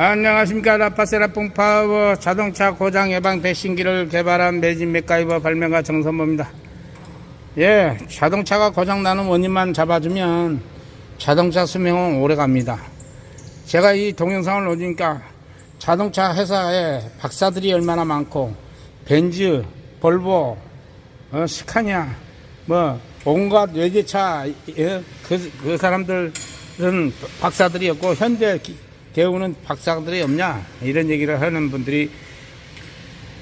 안녕하십니까. 라파세라 뽕파워 자동차 고장 예방 배신기를 개발한 매진 맥가이버 발명가 정선모입니다. 예 자동차가 고장 나는 원인만 잡아주면 자동차 수명은 오래 갑니다. 제가 이 동영상을 올리니까 자동차 회사에 박사들이 얼마나 많고 벤즈 볼보 어, 스카니아 뭐 온갖 외제차 예, 그, 그 사람들은 박사들이었고 현대 기- 대우는 박사들이 없냐? 이런 얘기를 하는 분들이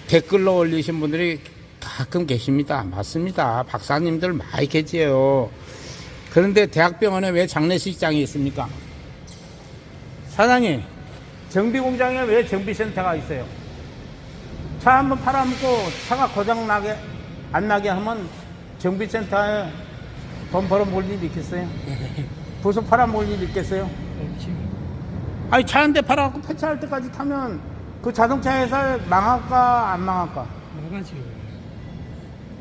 댓글로 올리신 분들이 가끔 계십니다. 맞습니다. 박사님들 많이 계세요. 그런데 대학병원에 왜 장례식장이 있습니까? 사장님 정비공장에 왜 정비센터가 있어요? 차 한번 팔아먹고 차가 고장 나게 안 나게 하면 정비센터에 돈 벌어 먹을 일 있겠어요? 부서 팔아 먹을 일 있겠어요? 아니 차 한 대 팔아갖고 폐차할 때까지 타면 그 자동차 회사 망할까 안 망할까? 나가지.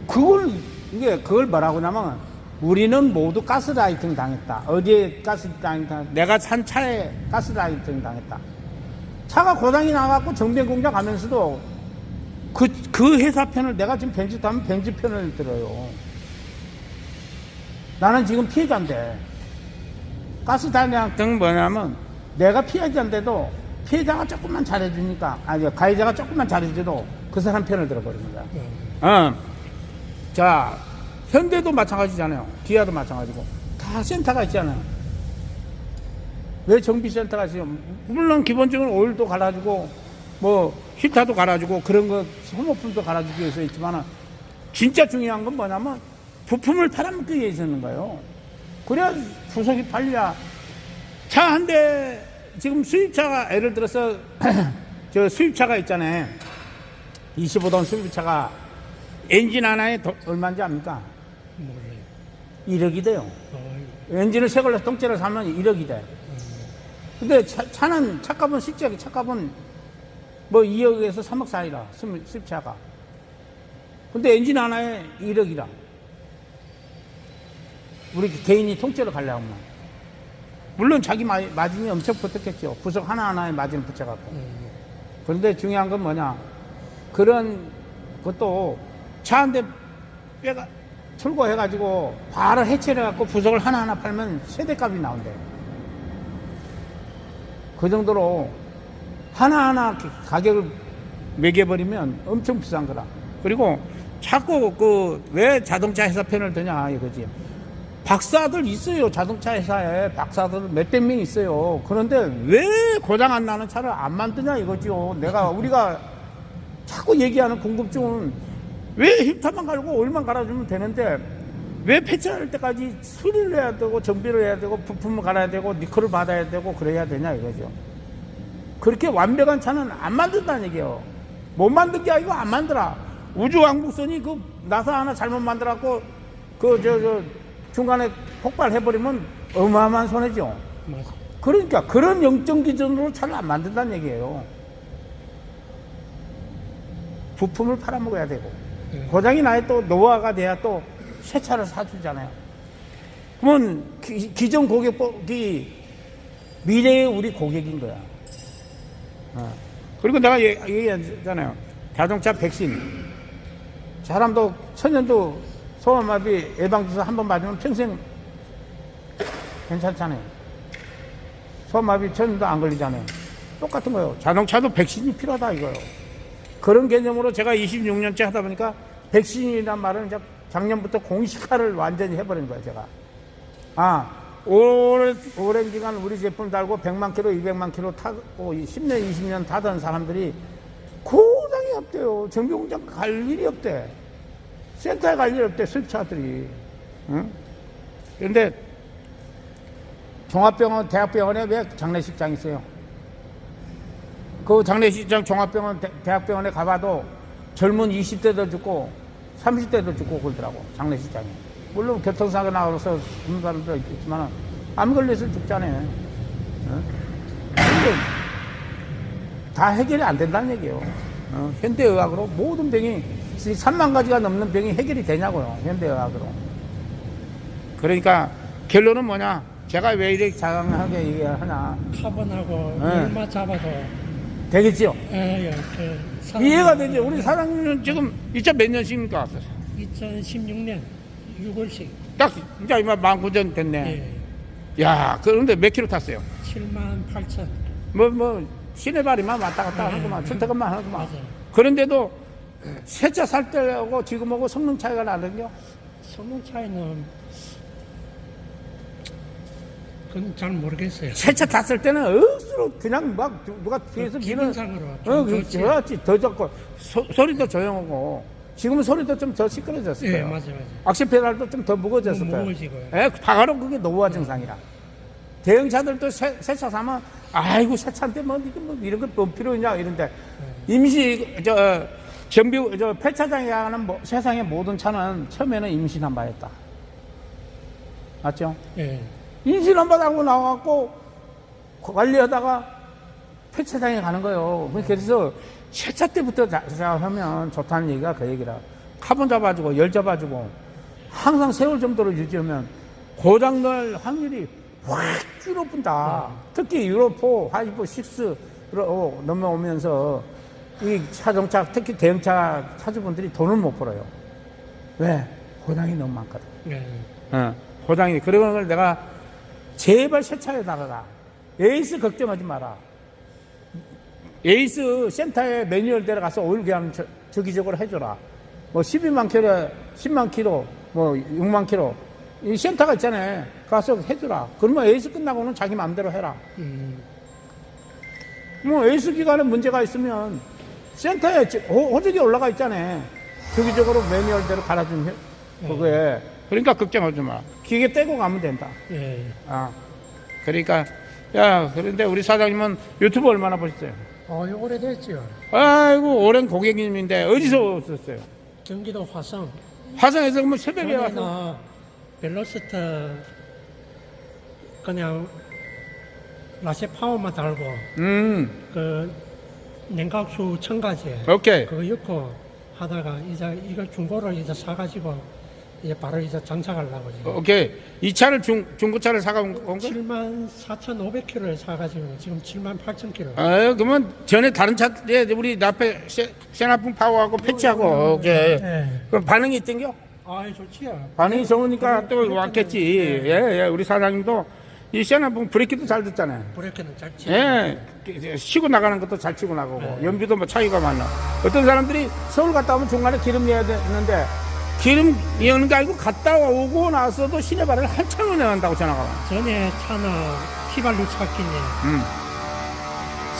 그걸 이게 그걸 뭐라고 하냐면 우리는 모두 가스라이팅 당했다. 어디에 가스라이팅 당? 내가 산 차에 가스라이팅 당했다. 차가 고장이 나갖고 정비행 공장 가면서도 그, 그 회사 편을 내가 지금 벤츠 타면 벤츠 편을 들어요. 나는 지금 피해자인데 가스 단양 등 뭐냐면 내가 피해자인데도 피해자가 조금만 잘해주니까 아니 가해자가 조금만 잘해줘도 그 사람 편을 들어버리는 거야. 어. 자, 현대도 마찬가지잖아요. 기아도 마찬가지고. 다 센터가 있잖아요. 왜 정비센터가 있어요? 물론 기본적으로 오일도 갈아주고, 뭐, 히터도 갈아주고, 그런 거, 소모품도 갈아주기 위해서 있지만, 진짜 중요한 건 뭐냐면, 부품을 팔아먹기 위해서 있는 거예요. 그래야 부속이 팔려야. 차 한 대, 지금 수입차가, 예를 들어서, 저 수입차가 있잖아요. 25돈 수입차가 엔진 하나에 도- 얼마인지 압니까? 몰라요. 1억이 돼요. 아이고. 엔진을 새 걸로 통째로 사면 1억이 돼. 근데 차, 는 차값은 실제 차값은 뭐 2억에서 3억 사이라 수- 수입차가. 근데 엔진 하나에 1억이라. 우리 개인이 통째로 가려면. 물론 자기 마- 마진이 엄청 붙었겠죠. 부석 하나하나에 마진을 붙여갖고. 음, 그런데 중요한 건 뭐냐. 그런 것도 차 한 대 빼가, 출고해가지고 바로 해체를 해갖고 부속을 하나하나 팔면 세대값이 나온대. 그 정도로 하나하나 기- 가격을 매겨버리면 엄청 비싼 거라. 그리고 자꾸 그 왜 자동차 회사 편을 드냐 이거지. 박사들 있어요. 자동차 회사에 박사들 몇백 명 있어요. 그런데 왜 고장 안 나는 차를 안 만드냐 이거죠. 내가 우리가 자꾸 얘기하는 궁금증은 왜 힙탑만 갈고 오일만 갈아주면 되는데 왜 폐차할 때까지 수리를 해야 되고 정비를 해야 되고 부품을 갈아야 되고 니클을 받아야 되고 그래야 되냐 이거죠. 그렇게 완벽한 차는 안 만든다는 얘기예요. 못 만든 게 아니고 안 만들어. 우주왕복선이 그 나사 하나 잘못 만들었고 그 저 저 중간에 폭발해버리면 어마어마한 손해죠. 맞아. 그러니까 그런 영점 기준으로 차를 안 만든다는 얘기예요. 부품을 팔아먹어야 되고 네. 고장이 나야 또 노화가 돼야 또 새 차를 사주잖아요. 그러면 기, 기존 고객이 미래의 우리 고객인 거야. 어. 그리고 내가 얘- 얘기했잖아요. 자동차 백신. 사람도 천년도 소아마비 예방주사 한 번 맞으면 평생 괜찮잖아요. 소아마비 천년도 안 걸리잖아요. 똑같은 거예요. 자동차도 백신이 필요하다 이거예요. 그런 개념으로 제가 26년째 하다 보니까 백신이란 말은 이제 작년부터 공식화를 완전히 해버린 거예요, 제가. 아, 오랜, 오랜 기간 우리 제품 달고 100만 킬로, 200만 킬로 타고 10년, 20년 타던 사람들이 고장이 없대요. 정비 공장 갈 일이 없대. 센터에 갈 일이 없대, 수입차들이. 응? 그런데 종합병원, 대학병원에 왜 장례식장 있어요? 그 장례식장 종합병원 대- 대학병원에 가봐도 젊은 20대도 죽고 30대도 죽고 그러더라고 장례식장에 물론 교통사고 나서 죽는 사람도 있지만 암 걸려서 죽잖아요 어? 근데 다 해결이 안 된다는 얘기예요 어? 현대의학으로 모든 병이 3만 가지가 넘는 병이 해결이 되냐고요 현대의학으로 그러니까 결론은 뭐냐 제가 왜 이렇게 장황하게 얘기하나 카본하고 네. 얼마 잡아도 되겠지요? 예, 예, 그 사람- 이해가 되죠. 우리 사장님은 지금 이제 몇 년씩입니까? 2016년 6월씩 딱 이제 이마 만구전 됐네. 예, 야 그런데 몇 킬로 탔어요? 7만 8천 뭐 뭐 시내발이만 왔다 갔다 네. 하구만 출퇴근만 하구만. 맞아요. 그런데도 새 차 살 때하고 지금하고 성능 차이가 나는겨? 성능 차이는 그건 잘 모르겠어요. 새 차 탔을 때는 억수로 그냥 막 누가 뒤에서 미는 기분상으로 어, 좀 그, 좋지. 그렇지. 더 좋고, 소, 소리도 조용하고, 지금은 소리도 좀 더 시끄러졌을 예, 거예요. 맞아요, 맞아요. 악실 페달도 좀 더 무거워졌을 무- 거예요. 무거워지고요. 예, 바로 그게 노후화 증상이라. 대형차들도 새 차 사면, 아이고, 새 차인데 뭐, 이게 뭐 이런 거 뭐 필요했냐, 이런데. 임시, 저, 정비, 저, 폐차장에 가는 뭐, 세상의 모든 차는 처음에는 임신 한 바였다. 맞죠? 예, 임신 한 바하고 나와갖고 관리하다가 폐차장에 가는 거예요. 그래서 세차 때부터 자- 작업하면 좋다는 얘기가 그 얘기라. 카본 잡아주고 열 잡아주고 항상 세월 정도로 유지하면 고장 날 확률이 확 줄어든다. 특히 유로4, 하이브 6로 넘어오면서 이 자동차, 특히 대형차 차주분들이 돈을 못 벌어요. 왜? 고장이 너무 많거든. 예, 어, 고장이 그런 걸 내가 제발 새 차에 달아라. 에이스 걱정하지 마라. 에이스 센터에 매뉴얼 데려가서 오일 저, 주기적으로 해줘라. 뭐 12만 킬로, 10만 킬로, 뭐 6만 킬로. 이 센터가 있잖아요. 가서 해주라. 그러면 에이스 끝나고는 자기 마음대로 해라. 음, 뭐 에이스 기간에 문제가 있으면 센터에 호- 호적이 올라가 있잖아요. 주기적으로 매뉴얼대로 갈아주면 그거에. 그러니까 걱정하지 마. 기계 떼고 가면 된다. 예. 아, 그러니까 야 그런데 우리 사장님은 유튜브 얼마나 보셨어요? 어, 오래됐죠. 아이고 오랜 고객님인데 어디서 오셨어요? 경기도 화성. 화성에서 그러면 새벽에 와서 전에는 벨로스터 그냥 라세 파워만 달고 음 그 냉각수 첨가제 오케이 그거 넣고 하다가 이제 이걸 중고로 이제 사가지고 이제 바로 이제 장착하려고 지금. 오케이 이 차를 중 중고차를 사가 온 건 거? 7만 4,500km를 사가지고 지금 7만 8천 km. 아 그러면 전에 다른 차에 우리 앞에 세- 세나풍 파워하고 패치하고 오케이 예. 그럼 반응이 있던겨? 아, 좋지요. 반응이 좋으니까 또 왔겠지. 예, 예. 우리 사장님도 이 세나풍 브레이크도 잘 듣잖아요. 브레이크는 잘 치. 예, 치고 나가는 것도 잘 치고 나가고 네. 연비도 뭐 차이가 많나. 어떤 사람들이 서울 갔다 오면 중간에 기름 넣어야 되는데 기름 넣는 게 아니고 갔다 오고 나서도 시내발을 한참을 내한다고 전화가 와. 전에 차는 휘발유 찼기니 음.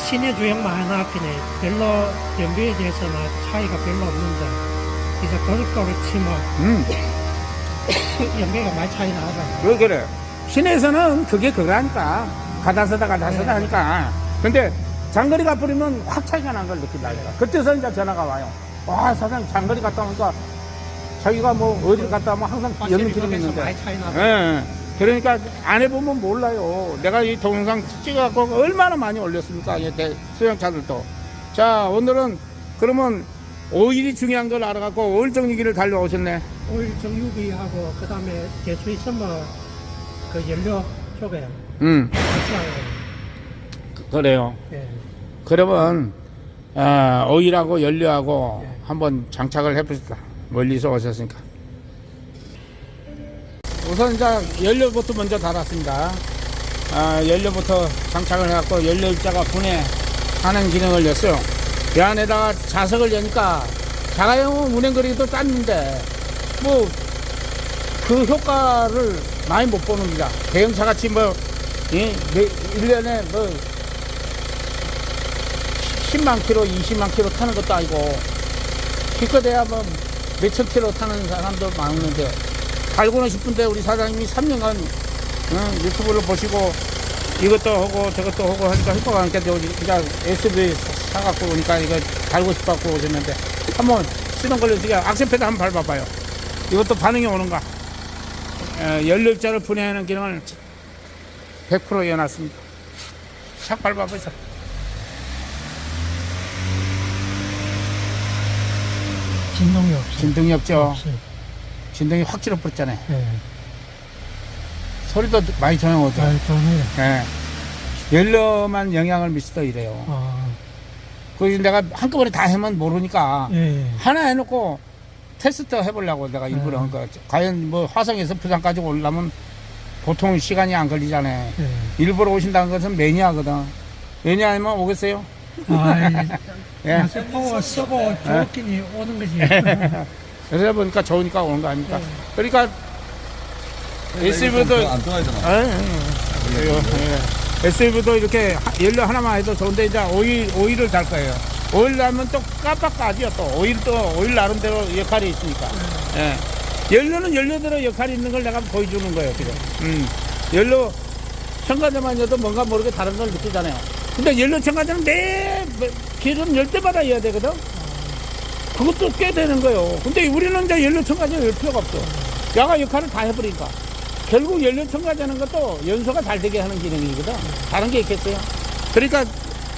시내 주행만 해놨기니 별로 연비에 대해서는 차이가 별로 없는데 이제 고속도로 치면 음. 연비가 많이 차이 나더라고요. 왜 그래? 시내에서는 그게 그거라니까. 가다 서다 가다 서다 네. 하니까. 근데 장거리 가버리면 확 차이가 난 걸 느낀다. 이거. 그때서 이제 전화가 와요. 와, 사장님 장거리 갔다 오니까 자기가 뭐 어디 갔다 오면 항상 거기서 있는데. 많이 차이 나더라고요. 예. 그러니까 안 해보면 몰라요. 내가 이 동영상 찍어갖고 얼마나 많이 올렸습니까? 이내 수영차들도. 자, 오늘은 그러면 오일이 중요한 걸 알아갖고 오일 정리기를 달려오셨네. 오일 정유기하고 그 다음에 개수 있으면 그 연료 쪽에 음, 하고 그래요. 예. 그러면 아, 오일하고 연료하고 예. 한번 장착을 해봅시다. 멀리서 오셨으니까. 우선 이제 연료부터 먼저 달았습니다. 아, 연료부터 장착을 해갖고 연료 입자가 분해하는 기능을 냈어요. 이 안에다가 자석을 여니까 자가용은 운행거리도 짧는데 뭐 그 효과를 많이 못 보는 기다. 대형차 같이 뭐, 예, 매- 1년에 뭐 10만 킬로, 20만 킬로 타는 것도 아니고 기껏해야 뭐 몇천 킬로 타는 사람도 많은데 갈고는 싶은데 우리 사장님이 3년간 어, 유튜브를 보시고 이것도 하고 저것도 하고 하니까 효과가 안 깨져 그냥 SUV 사갖고 오니까 이거 달고 싶어갖고 오셨는데 한번 시동 걸려서 악셀패드 한번 밟아봐요. 이것도 반응이 오는가? 에, 연료입자를 분해하는 기능을 100% 이어놨습니다 샥 밟아보세요 진동이 없어요. 진동이 없죠 없어요. 진동이 확 줄어버렸잖아요 예. 소리도 많이 조용하죠. 아, 좋네요. 예. 연료만 영향을 미치다 이래요. 아, 그래서 내가 한꺼번에 다 하면 모르니까 예, 예. 하나 해놓고 테스트 해보려고 내가 일부러 네. 한 거야. 과연 뭐 화성에서 부산까지 오려면 보통 시간이 안 걸리잖아요. 예. 일부러 오신다는 것은 매니아거든. 매니아면 오겠어요? 아, 예. 예. 파워 쓰고 좋기니 오는 거지. 그러다 보니까 좋으니까 오는 거 아닙니까? 그러니까 SUV도 안 좋아하잖아. SUV도 이렇게 하- 연료 하나만 해도 좋은데 이제 오일 오일을 달 거예요. 오일 나면 또 깜빡까지요. 또 오일 또 오일 나름대로 역할이 있으니까. 예. 연료는 연료대로 역할이 있는 걸 내가 보여주는 거예요. 지금. 음. 연료 첨가제만 해도 뭔가 모르게 다른 걸 느끼잖아요. 근데 연료 첨가제는 매 매- 기름 열 때마다 해야 되거든. 그것도 꽤 되는 거예요. 근데 우리는 이제 연료 첨가제 열 필요가 없어. 야가 역할을 다 해버리니까. 결국 연료 첨가제는 것도 연소가 잘 되게 하는 기능이거든. 다른 게 있겠어요? 그러니까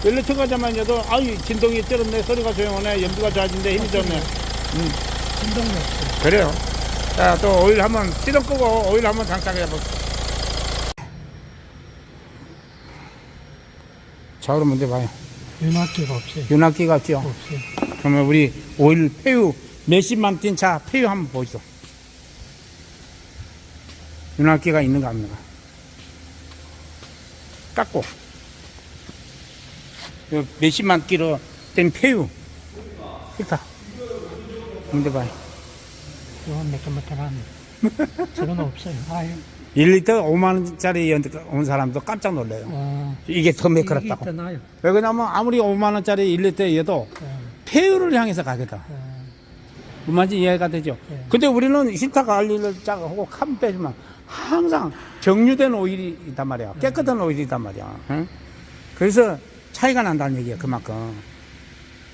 연료 첨가제만 해도 아유 진동이 쩔었네. 소리가 조용하네. 연비가 좋아진대. 힘이 좋네. 진동이 없어. 그래요. 자또 오일 한번 시동 끄고 오일 한번 장착해 볼게요 좌우로 먼저 봐요. 윤활기가 없어요. 윤활기가 없죠? 없어요. 그러면 우리 오일 폐유 몇십만 뛴 차 폐유 한번 보시죠. 윤활기가 있는가 없는가? 깎고. 요 몇십만 끼로 된 폐유 있다 문제 봐요 이건 매끈매끈하네. 저건 없어요. 아유, 1리터 5만원짜리 온 사람도 깜짝 놀래요 어, 이게 더 매끄럽다고. 왜 그러냐면 아무리 5만원짜리 1리터여도 어, 폐유를 향해서 가겠다 어, 무만지 이해가 되죠. 네. 근데 우리는 히터 관리를 쫙 하고 칸 빼지만 항상 정류된 오일이 있단 말이야. 깨끗한 오일이 있단 말이야. 응? 그래서 차이가 난다는 얘기야, 그만큼.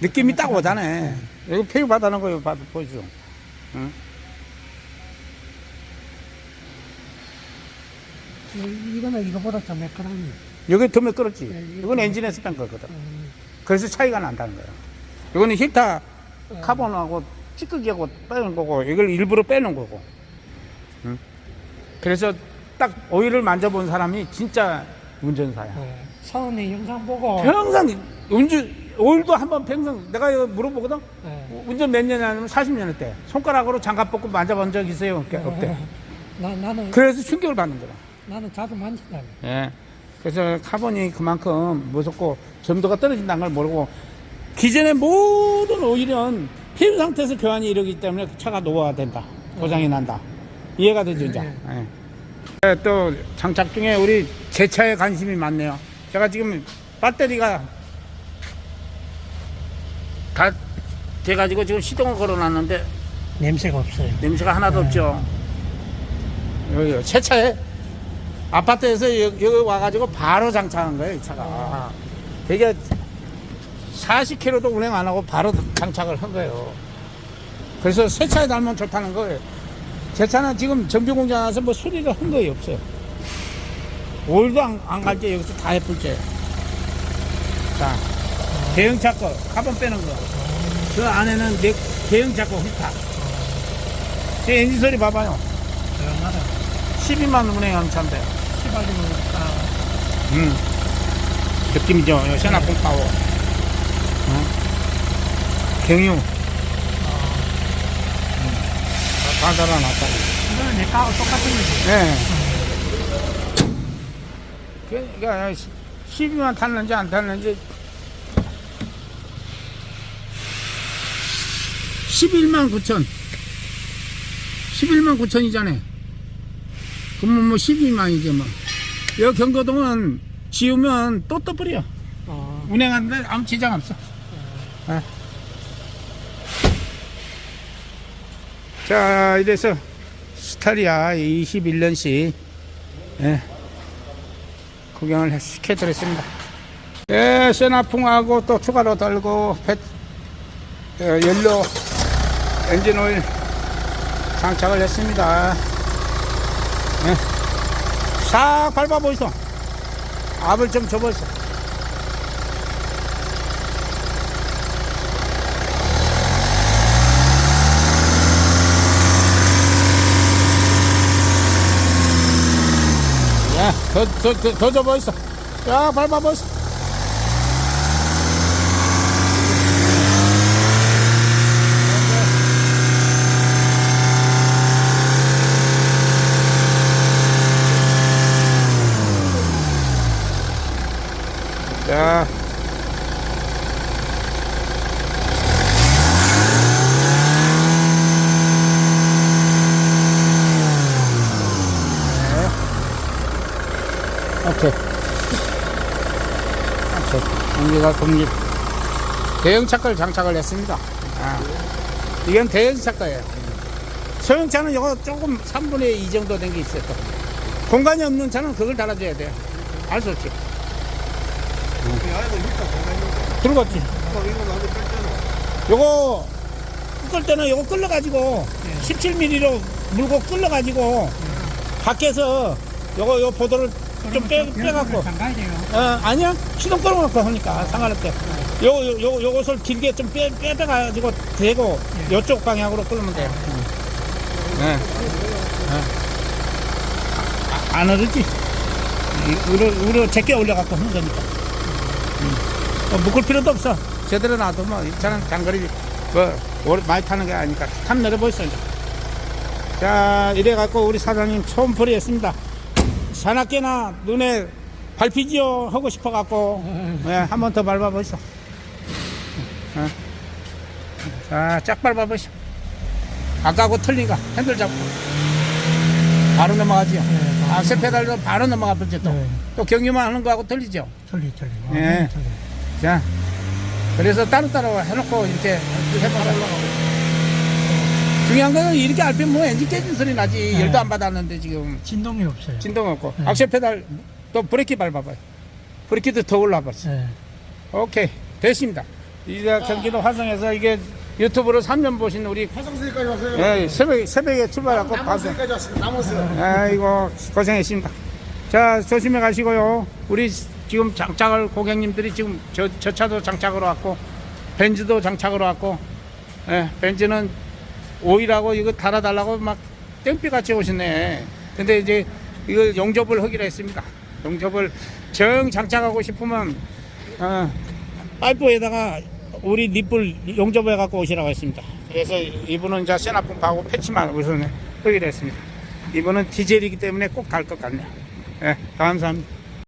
느낌이 딱 오잖아. 여기 폐유 받아놓은 거 받아 보이죠. 응? 이- 이거는 이거보다 더 매끈하네. 여기 더 매끄럽지. 네, 이거 이건 엔진에서 뺀 거거든. 음, 그래서 차이가 난다는 거야. 이거는 히터 카본하고 찌끄기하고 빼는 거고, 이걸 일부러 빼는 거고. 응? 그래서 딱 오일을 만져본 사람이 진짜 운전사야. 네. 사원님 영상 보고 평생 운전, 오일도 한번 평생 내가 이거 물어보거든? 네. 운전 몇 년이 아니면 40년 했대. 손가락으로 장갑 벗고 만져본 적 있어요? 없대. 없대. 나, 나는 그래서 충격을 받는 거야. 나는 자주 만진다. 예. 그래서 카본이 그만큼 무섭고 점도가 떨어진다는 걸 모르고 기존의 모든 오일은 폐유 상태에서 교환이 이르기 때문에 그 차가 노화된다. 고장이 난다. 이해가 되죠, 이제. 네. 예. 예, 또 장착 중에 우리 제 차에 관심이 많네요. 제가 지금 배터리가 다 돼가지고 지금 시동을 걸어놨는데 냄새가 없어요. 냄새가 하나도 네. 없죠. 여기 새 차에 아파트에서 여기, 여기 와가지고 바로 장착한 거예요, 이 차가. 되게 40km도 운행 안 하고 바로 장착을 한 거예요. 그래서 새 차에 달면 좋다는 거예요. 제 차는 지금 정비 공장 와서 뭐 수리를 한 거예요, 없어요. 오일도 안, 안 갈게 여기서 다 해풀게. 자, 대형차 거, 카본 빼는 거. 그 안에는 내 대형차 거 휘타. 제 엔진 소리 봐봐요. 조용하다. 12만 운행한 차인데. 시발이면 아, 음. 느낌이죠. 세나풍 파워. 어? 경유. 다 달아놨다. 이거는 내 거하고 똑같은 거지. 네. 그러니까 12만 탔는지 안 탔는지. 11만 9천. 11만 9천이잖아요. 그러면 뭐 12만이지 뭐. 여기 경거동은 지우면 또 떠버려. 어, 운행하는데 아무 지장 없어. 예. 자 이래서 스타리아 21년식. 예, 구경을 시켜드렸습니다. 예, 세나풍하고 또 추가로 달고 배, 어, 연료 엔진 오일 장착을 했습니다. 예. 싹 밟아보이소. 압을 좀 줘보이소. 더, 더, 더, 더 접어 있어. 야, 밟아봐 있어. 자. 이. 오케이. 공기가 공기. 대형 차를 장착을 했습니다. 아. 이건 대형 차가예요. 소형 차는 이거 조금 3분의 2 정도 된 게 있어요. 또. 공간이 없는 차는 그걸 달아줘야 돼요. 알 수 없지. 들어갔지. 요거 끌 때는 요거 끌려가지고 17mm로 물고 끌려가지고 밖에서 요거 요 보도를 좀 빼, 빼갖고. 잠가야 돼요. 어, 아니야. 시동 끌어놓고 하니까 상관없대. 요, 요, 요, 요것을 길게 좀 빼, 빼가지고 대고 요쪽 방향으로 끌면 돼요. 네. 네. 아, 안 이- 위로, 위로 제껴 올려갖고 하는 거니까. 음. 어, 묶을 필요도 없어. 제대로 놔두면 이 차는 장거리 뭐 오래 많이 타는 게 아니니까 참 내려보있어 이제. 자 이래갖고 우리 사장님 처음 풀이했습니다 사납게나 눈에 밟히지요 하고 싶어 갖고 네, 한번 더 밟아보시오. 어. 자쫙 밟아보시오. 아까하고 틀리가? 핸들 잡고. 바로 넘어가지요. 네, 악셀 페달로 바로 넘어가 버죠 또, 네. 또 경유만 하는 거하고 틀리죠? 틀리 틀리. 예. 틀리. 자 그래서 따로따로 해놓고 이렇게 해봐라 중요한 거는 이렇게 알면 뭐 엔진 깨진 소리 나지 네. 열도 안 받았는데 지금 진동이 없어요. 진동 없고 네. 악셀 페달 또 브레이크 밟아봐요 브레이크도 더 올라버렸어 예. 오케이 됐습니다 이제 경기도 화성에서 이게 유튜브로 3년 보신 우리 화성시까지 왔어요. 예, 새벽, 새벽에 출발하고 봐서 남원시까지 왔습니다. 남원시. 아이고 고생했습니다 자 조심해 가시고요 우리 지금 장착을 고객님들이 지금 저, 저 차도 장착으로 왔고 벤츠도 장착으로 왔고 예, 벤츠는 오일하고 이거 달아달라고 막 땡볕같이 오시네. 근데 이제 이걸 용접을 하기로 했습니다. 용접을 정 장착하고 싶으면 어, 파이프에다가 우리 립을 용접해 갖고 오시라고 했습니다. 그래서 이분은 이제 세나품하고 패치만 우선 하기로 했습니다. 이분은 디젤이기 때문에 꼭 갈 것 같네요. 예, 감사합니다